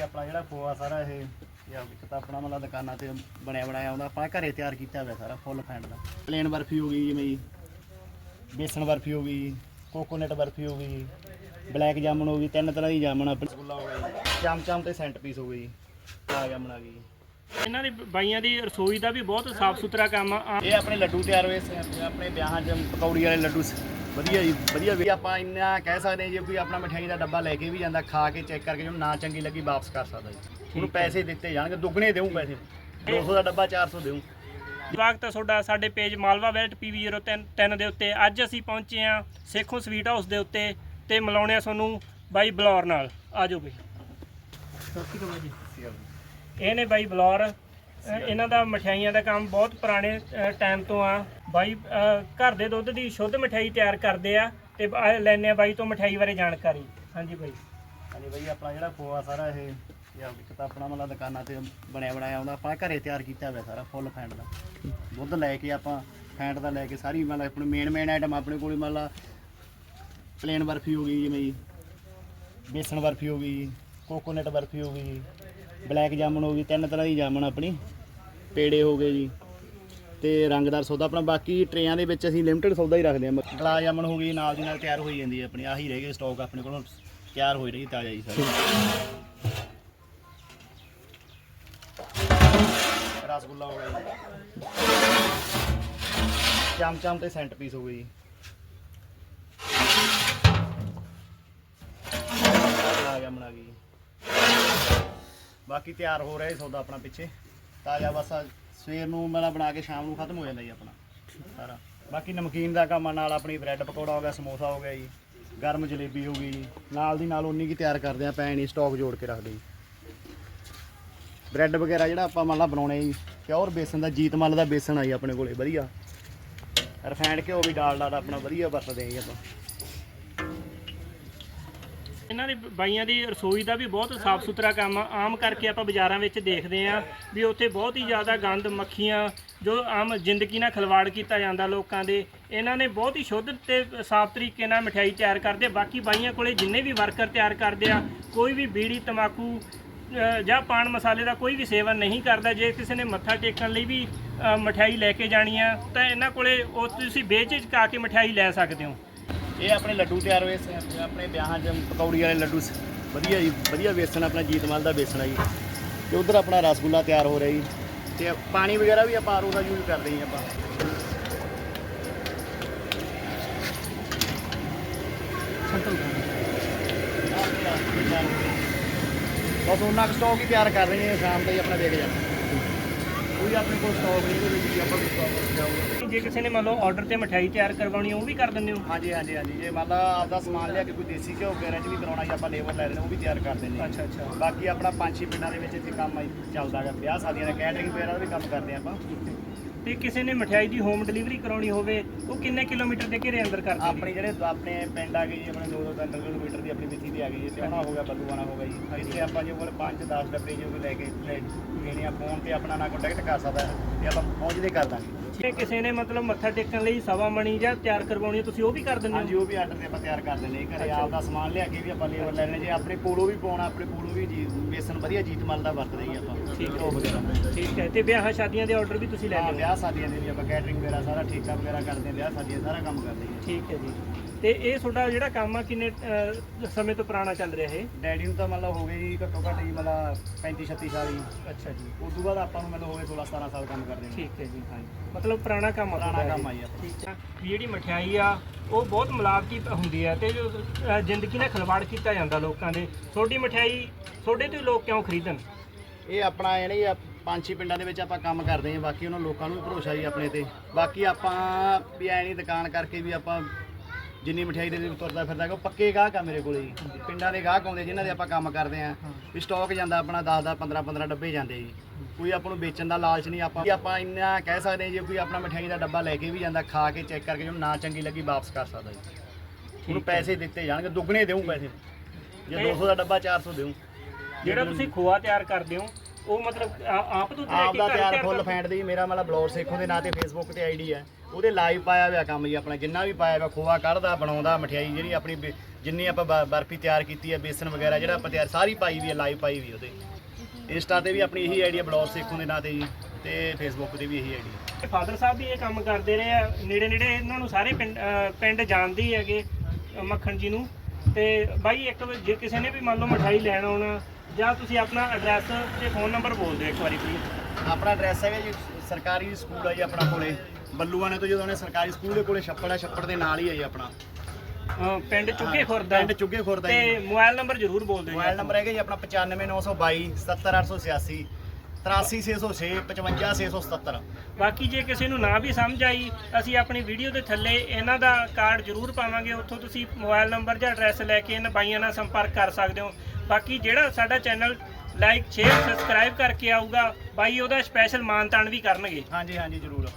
ਆਪਣਾ ਜਿਹੜਾ ਖੋਆ ਸਾਰਾ ਇਹ ਜਾਂ ਇੱਕ ਤਾਂ ਆਪਣਾ ਮਤਲਬ ਦੁਕਾਨਾਂ ਤੇ ਬਣਿਆ ਬਣਾਇਆ ਆਉਂਦਾ ਆਪਾਂ ਘਰੇ ਤਿਆਰ ਕੀਤਾ ਹੋਇਆ ਸਾਰਾ ਫੁੱਲ ਫੈਂਡ ਦਾ। ਪਲੇਨ ਬਰਫੀ ਹੋ ਗਈ ਜਿਵੇਂ ਜੀ ਬੇਸਣ ਬਰਫੀ ਹੋ ਗਈ ਕੋਕੋਨਟ ਬਰਫੀ ਹੋ ਗਈ ਬਲੈਕ ਜਾਮਣ ਹੋ ਗਈ ਤਿੰਨ ਤਰ੍ਹਾਂ ਦੀ ਜਾਮਣ ਆਪਣੀ ਰਸਗੁੱਲਾ ਹੋ ਜੀ। ਚਮ ਚਮ ਤੇ ਸੈਂਟ ਪੀਸ ਹੋ ਗਈ ਆ ਜਾਮਣ ਆ ਗਈ। ਇਹਨਾਂ ਦੀ ਬਾਈਆਂ ਦੀ ਰਸੋਈ ਦਾ ਵੀ ਬਹੁਤ ਸਾਫ਼ ਸੁਥਰਾ ਕੰਮ ਆ। ਇਹ ਆਪਣੇ ਲੱਡੂ ਤਿਆਰ ਹੋਏ ਸੀ ਆਪਣੇ ਵਿਆਹਾਂ 'ਚ ਪਕੌੜੀ ਵਾਲੇ ਲੱਡੂ ਸ- ਵਧੀਆ ਜੀ ਵਧੀਆ ਵੀ ਆਪਾਂ ਇੰਨਾ ਕਹਿ ਸਕਦੇ ਹਾਂ ਜੇ ਕੋਈ ਆਪਣਾ ਮਠਿਆਈ ਦਾ ਡੱਬਾ ਲੈ ਕੇ ਵੀ ਜਾਂਦਾ ਖਾ ਕੇ ਚੈੱਕ ਕਰਕੇ ਜੇ ਨਾ ਚੰਗੀ ਲੱਗੀ ਵਾਪਸ ਕਰ ਸਕਦਾ ਜੀ। ਉਹਨੂੰ ਪੈਸੇ ਦਿੱਤੇ ਜਾਣਗੇ ਦੁੱਗਣੇ ਦੇਉਂ ਪੈਸੇ। 200 ਦਾ ਡੱਬਾ 400 ਦੇਉਂ ਸਵਾਗਤ ਹੈ ਤੁਹਾਡਾ ਸਾਡੇ ਪੇਜ ਮਾਲਵਾ ਵੈਲਟ PV03 ਦੇ ਉੱਤੇ। ਅੱਜ ਅਸੀਂ ਪਹੁੰਚੇ ਹਾਂ ਸੇਖੋਂ ਸਵੀਟ ਹਾਊਸ ਦੇ ਉੱਤੇ ਤੇ ਮਿਲਾਉਣੇ ਆ ਤੁਹਾਨੂੰ ਬਾਈ ਬਲੌਰ ਨਾਲ। ਆਜੋ ਬਈ। ਸਤਿ ਸ਼੍ਰੀ ਅਕਾਲ ਜੀ। ਇਹ ਨੇ ਬਾਈ ਬਲੌਰ। ਇਹਨਾਂ ਦਾ ਮਠਿਆਈਆਂ ਦਾ ਕੰਮ ਬਹੁਤ ਪੁਰਾਣੇ ਟਾਈਮ ਤੋਂ ਆ। ਬਾਈ ਘਰ ਦੇ ਦੁੱਧ ਦੀ ਸ਼ੁੱਧ ਮਠਿਆਈ ਤਿਆਰ ਕਰਦੇ ਆ ਤੇ ਲੈਣੇ ਆ ਬਾਈ ਤੋਂ ਮਠਿਆਈ ਬਾਰੇ ਜਾਣਕਾਰੀ। ਹਾਂਜੀ ਬਾਈ। ਹਾਂਜੀ ਬਈ ਆਪਣਾ ਜਿਹੜਾ ਖੋਆ ਸਾਰਾ ਇਹ ਜਾਂ ਇੱਕ ਤਾਂ ਆਪਣਾ ਮਤਲਬ ਦੁਕਾਨਾਂ ਤੇ ਬਣਿਆ ਬਣਾਇਆ ਆਉਂਦਾ ਆਪਾਂ ਘਰੇ ਤਿਆਰ ਕੀਤਾ ਹੋਇਆ ਸਾਰਾ ਫੁੱਲ ਫੈਂਡ ਦਾ। ਦੁੱਧ ਲੈ ਕੇ ਆਪਾਂ ਫੈਂਡ ਦਾ ਲੈ ਕੇ ਸਾਰੀ ਮਤਲਬ ਆਪਣੀ ਮੇਨ ਮੇਨ ਆਈਟਮ ਆਪਣੇ ਕੋਲ ਮਤਲਬ ਪਲੇਨ ਬਰਫੀ ਹੋ ਗਈ ਜਿਵੇਂ ਬੇਸਣ ਬਰਫੀ ਹੋ ਗਈ ਕੋਕੋਨਟ ਬਰਫੀ ਹੋ ਗਈ ਬਲੈਕ ਜਾਮਣ ਹੋ ਗਈ, ਤਿੰਨ ਤਰ੍ਹਾਂ ਦੀ ਜਾਮਣ ਆਪਣੀ। ਪੇੜੇ ਹੋ ਗਏ ਜੀ। ਤੇ ਰੰਗਦਾਰ ਸੌਦਾ ਆਪਣਾ, ਬਾਕੀ ਟਰੇਆਂ ਦੇ ਵਿੱਚ ਅਸੀਂ ਲਿਮਟਿਡ ਸੌਦਾ ਹੀ ਰੱਖਦੇ ਹਾਂ। ਗਲਾ ਜਾਮਣ ਹੋ ਗਈ, ਨਾਲ ਦੀ ਨਾਲ ਤਿਆਰ ਹੋਈ ਜਾਂਦੀ ਹੈ ਆਪਣੀ। ਆਹੀ ਰਹਿ ਗਏ ਸਟਾਕ ਆਪਣੇ ਕੋਲ। ਤਿਆਰ ਹੋਈ ਰਹੀ, ਤਾਜ਼ਾ ਜੀ ਸਾਰੀ। ਰਸਗੁੱਲਾ ਹੋ ਗਿਆ ਜੀ। ਚਮ ਚਮ ਤੇ ਸੈਂਟ ਪੀਸ ਹੋ ਗਏ ਜੀ। ਆ ਗਿਆ ਬਣਾ ਗਈ ਬਾਕੀ ਤਿਆਰ ਹੋ ਰਿਹਾ ਸੌਦਾ ਆਪਣਾ ਪਿੱਛੇ। ਤਾਜ਼ਾ ਬਸ ਸਵੇਰ ਨੂੰ ਮਤਲਬ ਬਣਾ ਕੇ ਸ਼ਾਮ ਨੂੰ ਖਤਮ ਹੋ ਜਾਂਦਾ ਜੀ ਆਪਣਾ। ਸਾਰਾ। ਬਾਕੀ ਨਮਕੀਨ ਦਾ ਕੰਮ ਆ, ਨਾਲ ਆਪਣੀ ਬ੍ਰੈਡ ਪਕੌੜਾ ਹੋ ਗਿਆ ਸਮੋਸਾ ਹੋ ਗਿਆ ਜੀ। ਗਰਮ ਜਲੇਬੀ ਹੋ ਗਈ ਜੀ। ਨਾਲ ਦੀ ਨਾਲ ਉਨੀ ਕੀ ਤਿਆਰ ਕਰਦੇ ਆ ਪੈਣੀ ਸਟਾਕ ਜੋੜ ਕੇ ਰੱਖਦੇ ਜੀ। ਬ੍ਰੈਡ ਵਗੈਰਾ ਜਿਹੜਾ ਆਪਾਂ ਮੰਨ ਲਾ ਬਣਾਉਣੇ ਜੀ ਪਿਓਰ ਬੇਸਨ ਦਾ ਜੀਤ ਮੱਲ ਦਾ ਬੇਸਨ ਆ ਜੀ ਆਪਣੇ ਕੋਲੇ ਵਧੀਆ। ਰਿਫਾਈਂਡ ਘਿਓ ਵੀ ਡਾਲਡਾ ਦਾ ਆਪਣਾ ਵਧੀਆ ਵਰਤਦੇ ਆ ਜੀ ਆਪਾਂ। ਇਹਨਾਂ ਦੀ ਬਾਈਆਂ ਦੀ ਰਸੋਈ ਦਾ ਵੀ ਬਹੁਤ ਸਾਫ਼ ਸੁਥਰਾ ਕੰਮ ਆ। ਆਮ ਕਰਕੇ ਆਪਾਂ ਬਾਜ਼ਾਰਾਂ ਵਿੱਚ ਦੇਖਦੇ ਆ ਵੀ ਉੱਥੇ ਬਹੁਤ ਹੀ ਜ਼ਿਆਦਾ ਗੰਦ ਮੱਖੀਆਂ ਜੋ ਆਮ ਜ਼ਿੰਦਗੀ ਨਾਲ ਖਿਲਵਾੜ ਕੀਤਾ ਜਾਂਦਾ ਲੋਕਾਂ ਦੇ। ਇਹਨਾਂ ਨੇ ਬਹੁਤ ਹੀ ਸ਼ੁੱਧ ਤੇ ਸਾਫ਼ ਤਰੀਕੇ ਨਾਲ ਮਠਿਆਈ ਤਿਆਰ ਕਰਦੇ ਬਾਕੀ ਬਾਈਆਂ ਕੋਲੇ ਜਿੰਨੇ ਵੀ ਵਰਕਰ ਤਿਆਰ ਕਰਦੇ ਆ ਕੋਈ ਵੀ ਬੀੜੀ ਤਮਾਕੂ ਜਾਂ ਪਾਨ ਮਸਾਲੇ ਦਾ ਕੋਈ ਵੀ ਸੇਵਨ ਨਹੀਂ ਕਰਦਾ। ਜੇ ਕਿਸੇ ਨੇ ਮੱਥਾ ਟੇਕਣ ਲਈ ਵੀ ਅ, ਮਠਿਆਈ ਲੈ ਕੇ ਜਾਣੀ ਆ ਤਾਂ ਇਹਨਾਂ ਕੋਲੇ ਉਹ ਤੁਸੀਂ ਬੇਝਿਜਕ ਆ ਕੇ ਮਠਿਆਈ ਲੈ ਸਕਦੇ ਹੋ। ਇਹ ਆਪਣੇ ਲੱਡੂ ਤਿਆਰ ਹੋਏ ਸੀ ਆਪਣੇ ਵਿਆਹਾਂ 'ਚ ਪਕੌੜੀ ਵਾਲੇ ਲੱਡੂ ਸ- ਵਧੀਆ ਜੀ, ਵਧੀਆ ਵੇਸਣ, ਆਪਣਾ ਜੀਤਮਲ ਦਾ ਵੇਸਣ ਆ ਜੀ। ਤੇ ਉਧਰ ਆਪਣਾ ਰਸਗੁੱਲਾ ਤਿਆਰ ਹੋ ਰਿਹਾ ਜੀ। ਤੇ ਪਾਣੀ ਵਗੈਰਾ ਵੀ ਆਪਾਂ ਆਰੋ ਦਾ ਯੂਜ਼ ਕਰਦੇ ਜੀ ਆਪਾਂ। ਬਸ ਉਹਨਾਂ ਕੁ ਸਟਾਕ ਹੀ ਤਿਆਰ ਕਰ ਰਹੇ ਹਾਂ, ਸ਼ਾਮ ਤੱਕ ਆਪਣਾ ਦੇਖ ਜਾਣਾ ਕੋਈ ਆਪਣੇ ਕੋਲ ਸਟਾਕ ਨਹੀਂ ਉਹਦੇ ਵਿੱਚ ਵੀ ਆਪਾਂ ਸਟਾਕ ਰੱਖਿਆ ਹੋਊਗਾ। ਜੇ ਕਿਸੇ ਨੇ ਮੰਨ ਲਓ ਆਰਡਰ ਤੇ ਮਠਿਆਈ ਤਿਆਰ ਕਰਵਾਉਣੀ ਉਹ ਵੀ ਕਰ ਦਿੰਦੇ ਹੋ? ਹਾਂਜੀ ਹਾਂਜੀ ਹਾਂਜੀ। ਜੇ ਮੰਨ ਲਾ ਆਪਦਾ ਸਮਾਨ ਲਿਆ ਕੇ ਕੋਈ ਦੇਸੀ ਘਿਓ ਵਗੈਰਾ ਚ ਵੀ ਕਰਾਉਣਾ ਜਾਂ ਆਪਾਂ ਲੇਬਰ ਲੈ ਲੈਣਾ ਉਹ ਵੀ ਤਿਆਰ ਕਰ ਦਿੰਦੇ ਹਾਂ। ਅੱਛਾ ਅੱਛਾ। ਬਾਕੀ ਆਪਣਾ ਪੰਜ ਛੇ ਪਿੰਡਾਂ ਦੇ ਵਿੱਚ ਇੱਥੇ ਕੰਮ ਚੱਲਦਾ ਹੈ ਵਿਆਹ ਸ਼ਾਦੀਆਂ ਦਾ ਕੈਟਰਿੰਗ ਵਗੈਰਾ ਦਾ ਵੀ ਕੰਮ ਕਰਦੇ ਆਪਾਂ। ਤੇ ਕਿਸੇ ਨੇ ਮਠਿਆਈ ਦੀ ਹੋਮ ਡਿਲੀਵਰੀ ਕਰਾਉਣੀ ਹੋਵੇ ਉਹ ਕਿੰਨੇ ਕਿਲੋਮੀਟਰ ਦੇ ਘੇਰੇ ਅੰਦਰ ਕਰਦੇ ਆਪਣੇ ਜਿਹੜੇ ਦ- ਆਪਣੇ ਪਿੰਡ ਆ ਗਏ ਜੀ ਆਪਣੇ 2 2 3 ਕਿਲੋਮੀਟਰ ਦੀ ਆਪਣੀ ਮਿੱਥੀ ਤੇ ਆ ਗਈ ਜੀ ਤੇ ਆਉਣਾ ਹੋ ਗਿਆ ਬੱਲੂਆਣਾ ਹੋ ਗਿਆ ਜੀ। ਇੱਥੇ ਆਪਾਂ ਜੇ ਕੋਲ 5 10 ਡੱਬੇ ਜੇ ਲੈ ਕੇ ਲੈਣੇ ਆ ਫੋਨ ਤੇ ਆਪਣਾ ਨਾਲ ਕੰਟੈਕਟ ਕਰ ਸਕਦਾ ਤੇ ਆਪਾਂ ਪਹੁੰਚਦੇ ਕਰ ਦਾਂਗੇ। ਜੇ ਕਿਸੇ ਨੇ ਮਤਲਬ ਮੱਥਾ ਟੇਕਣ ਲਈ ਸਵਾ ਮਣੀ ਜਾਂ ਤਿਆਰ ਕਰਵਾਉਣੀ ਹੈ, ਤੁਸੀਂ ਉਹ ਵੀ ਕਰ ਦਿੰਦੇ ਹਾਂਜੀ ਹੋ ਉਹ ਵੀ ਆਰਡਰ ਤੇ ਆਪਾਂ ਤਿਆਰ ਕਰ ਦਿੰਦੇ ਹਾਂ। ਘਰੇ ਆਪਦਾ ਸਮਾਨ ਲਿਆ ਕੇ ਵੀ ਆਪਾਂ ਲੇਬਰ ਲੈ ਲੈਣੇ ਜੇ ਆਪਣੇ ਕੋਲੋਂ ਵੀ ਪਾਉਣਾ ਆਪਣੇ ਕੋਲੋਂ ਵੀ ਜੀ ਬੇਸਨ ਵਧੀਆ ਜੀਤ ਮਲ ਦਾ ਵਰਤਦੇ ਹੀ ਆਪਾਂ। ਠੀਕ ਹੈ। ਉਹ ਵਗੈਰਾ। ਠੀਕ ਹੈ। ਤੇ ਵਿਆਹਾਂ ਸ਼ਾਦੀਆਂ ਦੇ ਆਰਡਰ ਵੀ ਤੁਸੀਂ ਲੈ ਹਾਂ ਲੈਂਦੇ ਹੋ? ਵਿਆਹ ਸ਼ਾਦੀਆਂ ਦੇ ਵੀ ਆਪਾਂ ਕੈਟਰਿੰਗ ਵਗੈਰਾ ਸਾਰਾ ਠੀਕਾ ਵਗੈਰਾ ਕਰਦੇ ਹਾਂ ਵਿਆਹ ਸ਼ਾਦੀਆਂ ਸਾਰਾ ਕੰਮ ਕਰਦੇ ਹਾਂ। ਠੀਕ ਹੈ ਜੀ। ਤੇ ਇਹ ਤੁਹਾਡਾ ਜਿਹੜਾ ਕੰਮ ਆ ਕਿੰਨੇ ਅਹ, ਸਮੇਂ ਤੋਂ ਪੁਰਾਣਾ ਚੱਲ ਰਿਹਾ ਇਹ? ਡੈਡੀ ਨੂੰ ਤਾਂ ਮਤਲਬ ਹੋ ਗਏ ਜੀ ਘੱਟੋ ਘੱਟ ਜੀ ਮਤਲਬ 35 36 ਸਾਲ ਜੀ ਅੱਛਾ ਜੀ। ਉਸ ਤੋਂ ਬਾਅਦ ਆਪਾਂ ਨੂੰ ਮਤਲਬ ਹੋ ਗਏ 16 17 ਸਾਲ ਕੰਮ ਕਰਦੇ ਹਾਂ ਠੀਕ ਹੈ ਜੀ ਹਾਂਜੀ ਮਤਲਬ ਪੁਰਾਣਾ ਕੰਮ ਆ ਪੁਰਾਣਾ ਤੁਹਾਡਾ ਕੰਮ ਆ ਇਹ। ਜੀ ਆਪਣਾ। ਠੀਕ ਹੈ ਵੀ ਜਿਹੜੀ ਮਠਿਆਈ ਆ ਉਹ ਬਹੁਤ ਮਿਲਾਵਟੀ ਹੁੰਦੀ ਹੈ ਤੇ ਜੋ ਅਹ, ਜ਼ਿੰਦਗੀ ਨਾਲ ਖਿਲਵਾੜ ਕੀਤਾ ਜਾਂਦਾ ਲੋਕਾਂ ਦੇ। ਤੁਹਾਡੀ ਮਠਿਆਈ ਤੁਹਾਡੇ ਤੋਂ ਹੀ ਲੋਕ ਕਿਉਂ ਖਰੀਦਣ? ਇਹ ਆਪਣਾ ਯਾਨੀ ਆ ਪੰਜ ਛੇ ਪਿੰਡਾਂ ਦੇ ਵਿੱਚ ਆਪਾਂ ਕੰਮ ਕਰਦੇ ਹਾਂ ਬਾਕੀ ਉਹਨਾਂ ਲੋਕਾਂ ਨੂੰ ਵੀ ਭਰੋਸਾ ਜੀ ਆਪਣੇ ਤੇ। ਬਾਕੀ ਆਪਾਂ ਵੀ ਐ ਨਹੀਂ ਦੁਕਾਨ ਕਰਕੇ ਵੀ ਆਪਾਂ ਜਿੰਨੀ ਮਠਿਆਈ ਦੇ ਵਿੱਚ ਤੁਰਦਾ ਫਿਰਦਾ ਹੈਗਾ, ਉਹ ਪੱਕੇ ਗਾਹਕ ਆ ਮੇਰੇ ਕੋਲੇ ਜੀ। ਪਿੰਡਾਂ ਦੇ ਗਾਹਕ ਆਉਂਦੇ ਜਿਨ੍ਹਾਂ ਦੇ ਆਪਾਂ ਕੰਮ ਕਰਦੇ ਆ ਵੀ ਸਟਾਕ ਜਾਂਦਾ ਆਪਣਾ 10 10 15 15 ਡੱਬੇ ਜਾਂਦੇ ਜੀ। ਕੋਈ ਆਪਾਂ ਨੂੰ ਵੇਚਣ ਦਾ ਲਾਲਚ ਨਹੀਂ ਆਪਾਂ ਵੀ ਆਪਾਂ ਇੰਨਾ ਕਹਿ ਸਕਦੇ ਜੇ ਕੋਈ ਆਪਣਾ ਮਠਿਆਈ ਦਾ ਡੱਬਾ ਲੈ ਕੇ ਵੀ ਜਾਂਦਾ ਖਾ ਕੇ ਚੈੱਕ ਕਰਕੇ ਜੇ ਉਹਨੂੰ ਨਾ ਚੰਗੀ ਲੱਗੀ ਵਾਪਸ ਕਰ ਸਕਦਾ ਜੀ। ਉਹਨੂੰ ਪੈਸੇ ਦਿੱਤੇ ਜਾਣਗੇ ਦੁੱਗਣੇ ਦੇਉਂ ਪੈਸੇ। ਜੇ 200 ਦਾ ਡੱਬਾ 400 ਦੇਉਂ ਜਿਹੜਾ ਤੁਸੀਂ ਖੋਆ ਤਿਆਰ ਕਰਦੇ ਹੋ ਉਹ ਮਤਲਬ ਆ- ਆਪ ਤੋਂ ਆਪ ਕੇ ਦਾ ਤਿਆਰ ਫੁੱਲ? ਫੈਂਡ ਦੀ ਮੇਰਾ ਮਤਲਬ ਬਲੌਰ ਸੇਖੋਂ ਦੇ ਨਾਂ ਤੇ ਫੇਸਬੁੱਕ ਤੇ ਆਈਡੀ ਹੈ। ਉਹਦੇ ਲਾਈਵ ਪਾਇਆ ਹੋਇਆ ਕੰਮ ਜੀ ਆਪਣਾ ਜਿੰਨਾ ਵੀ ਪਾਇਆ ਹੋਇਆ ਖੋਆ ਕੱਢਦਾ ਬਣਾਉਂਦਾ ਮਠਿਆਈ ਜਿਹੜੀ ਆਪਣੀ ਬੇ- ਜਿੰਨੀ ਆਪਾਂ ਬ- ਬਰਫੀ ਤਿਆਰ ਕੀਤੀ ਹੈ ਬੇਸਨ ਵਗੈਰਾ ਜਿਹੜਾ ਆਪਾਂ ਤਿਆਰ ਸਾਰੀ ਪਾਈ ਵੀ ਹੈ ਲਾਈਵ ਪਾਈ ਵੀ ਉਹਦੇ। ਇੰਸਟਾ ਤੇ ਵੀ ਆਪਣੀ ਇਹੀ ਆਈਡੀ ਹੈ ਬਲੌਗ ਸੇਖੋਂ ਦੇ ਨਾਂ ਤੇ ਜੀ ਤੇ ਫੇਸਬੁੱਕ ਤੇ ਵੀ ਇਹੀ ਆਈਡੀ ਹੈ। ਫਾਦਰ ਸਾਹਿਬ ਵੀ ਇਹ ਕੰਮ ਕਰਦੇ ਰਹੇ ਆ ਨੇੜੇ ਨੇੜੇ ਇਹਨਾਂ ਨੂੰ ਸਾਰੇ ਪਿੰਡ ਅਹ ਪਿੰਡ ਜਾਣਦੇ ਹੀ ਹੈਗੇ ਅਹ ਮੱਖਣ ਜੀ ਨੂੰ। ਤੇ ਬਾਈ ਇੱਕ ਵਾਰ ਜੇ ਕਿਸੇ ਨੇ ਵੀ ਮੰਨ ਲਓ ਮਠਾਈ ਲੈਣ ਆਉਣਾ ਜਾਂ ਤੁਸੀਂ ਆਪਣਾ ਐਡਰੈਸ ਤੇ ਫੋਨ ਨੰਬਰ ਬੋਲ ਦਿਓ ਇੱਕ ਵਾਰੀ ਪਲੀਜ਼ ਆਪਣਾ ਐਡਰੈਸ ਹੈਗਾ ਜੀ ਸਰਕਾਰੀ ਸਕੂਲ ਹੈ ਜੀ ਆਪਣਾ ਕੋਲੇ। ਬੱਲੂਆਣੇ ਤੋਂ ਜਦੋਂ ਨੇ ਸਰਕਾਰੀ ਸਕੂਲ ਦੇ ਕੋਲੇ ਛੱਪੜ ਹੈ ਛੱਪੜ ਦੇ ਨਾਲ ਹੀ ਹੈ ਜੀ ਆਪਣਾ। ਪਿੰਡ ਚੁੱਗੇ ਖੁਰਦਾ। ਪਿੰਡ ਚੁੱਗੇ ਖੁਰਦਾ ਜੀ। ਤੇ ਮੋਬਾਈਲ ਨੰਬਰ ਜ਼ਰੂਰ ਬੋਲ ਦਿਓ ਮੋਬਾਈਲ ਨੰਬਰ ਹੈਗਾ ਜੀ ਆਪਣਾ 95922 77886 83606 55677 ਬਾਕੀ ਜੇ ਕਿਸੇ ਨੂੰ ਨਾ ਵੀ ਸਮਝ ਆਈ ਅਸੀਂ ਆਪਣੀ ਵੀਡੀਓ ਦੇ ਥੱਲੇ ਇਹਨਾਂ ਦਾ ਕਾਰਡ ਜ਼ਰੂਰ ਪਾਵਾਂਗੇ। ਉੱਥੋਂ ਤੁਸੀਂ ਮੋਬਾਈਲ ਨੰਬਰ ਜਾਂ ਐਡਰੈਸ ਲੈ ਕੇ ਇਹਨਾਂ ਬਾਈਆਂ ਨਾਲ ਸੰਪਰਕ ਕਰ ਸਕਦੇ ਹੋ। ਬਾਕੀ ਜਿਹੜਾ ਸਾਡਾ ਚੈਨਲ ਲਾਈਕ, ਸ਼ੇਅਰ, ਸਬਸਕ੍ਰਾਈਬ ਕਰਕੇ ਆਊਗਾ, ਬਾਈ ਉਹਦਾ ਸਪੈਸ਼ਲ ਮਾਨਤਾਨ ਵੀ ਕਰਨਗੇ। ਹਾਂਜੀ ਹਾਂਜੀ, ਜ਼ਰੂਰ।